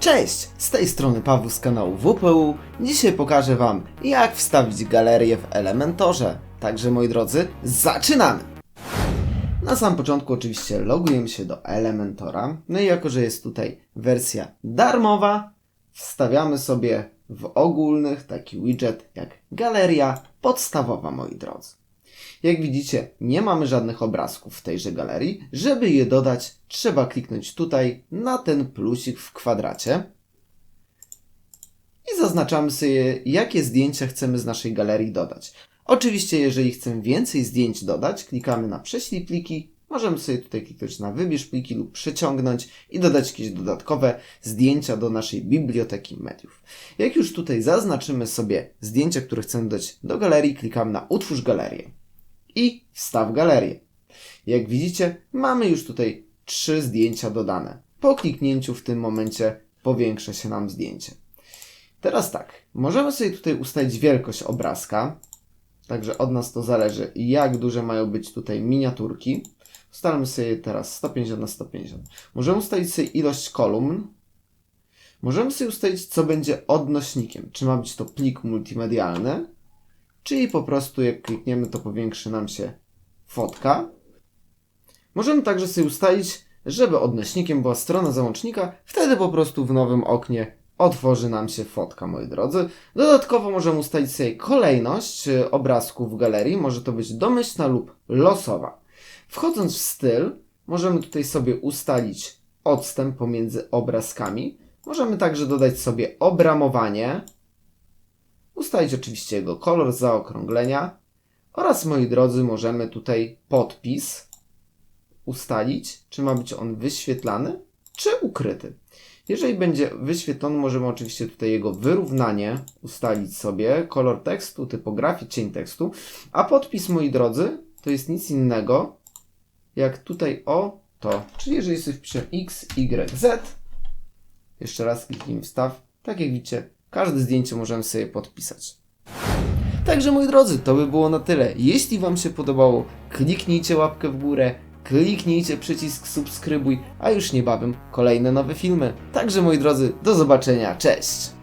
Cześć! Z tej strony Paweł z kanału WPU. Dzisiaj pokażę Wam, jak wstawić galerię w Elementorze. Także moi drodzy, zaczynamy! Na sam początku oczywiście logujemy się do Elementora. No i jako, że jest tutaj wersja darmowa, wstawiamy sobie w ogólnych taki widget jak galeria podstawowa, moi drodzy. Jak widzicie, nie mamy żadnych obrazków w tejże galerii. Żeby je dodać, trzeba kliknąć tutaj na ten plusik w kwadracie i zaznaczamy sobie, jakie zdjęcia chcemy z naszej galerii dodać. Oczywiście, jeżeli chcemy więcej zdjęć dodać, klikamy na prześlij pliki. Możemy sobie tutaj kliknąć na wybierz pliki lub przeciągnąć i dodać jakieś dodatkowe zdjęcia do naszej biblioteki mediów. Jak już tutaj zaznaczymy sobie zdjęcia, które chcemy dodać do galerii, klikamy na utwórz galerię i wstaw galerię. Jak widzicie, mamy już tutaj trzy zdjęcia dodane. Po kliknięciu w tym momencie powiększa się nam zdjęcie. Teraz tak, możemy sobie tutaj ustalić wielkość obrazka. Także od nas to zależy, jak duże mają być tutaj miniaturki. Ustalmy sobie teraz 150 na 150. Możemy ustalić sobie ilość kolumn. Możemy sobie ustalić, co będzie odnośnikiem. Czy ma być to plik multimedialny, czyli po prostu jak klikniemy, to powiększy nam się fotka. Możemy także sobie ustalić, żeby odnośnikiem była strona załącznika, wtedy po prostu w nowym oknie otworzy nam się fotka, moi drodzy. Dodatkowo możemy ustalić sobie kolejność y, obrazków w galerii, może to być domyślna lub losowa. Wchodząc w styl, możemy tutaj sobie ustalić odstęp pomiędzy obrazkami. Możemy także dodać sobie obramowanie, ustalić oczywiście jego kolor zaokrąglenia oraz, moi drodzy, możemy tutaj podpis ustalić, czy ma być on wyświetlany, czy ukryty. Jeżeli będzie wyświetlony, możemy oczywiście tutaj jego wyrównanie ustalić sobie, kolor tekstu, typografię, cień tekstu, a podpis, moi drodzy, to jest nic innego, jak tutaj o to. Czyli jeżeli sobie wpiszę X, Y, Z, jeszcze raz kliknijmy wstaw, tak jak widzicie, każde zdjęcie możemy sobie podpisać. Także moi drodzy, to by było na tyle. Jeśli Wam się podobało, kliknijcie łapkę w górę, kliknijcie przycisk subskrybuj, a już niebawem kolejne nowe filmy. Także moi drodzy, do zobaczenia, cześć!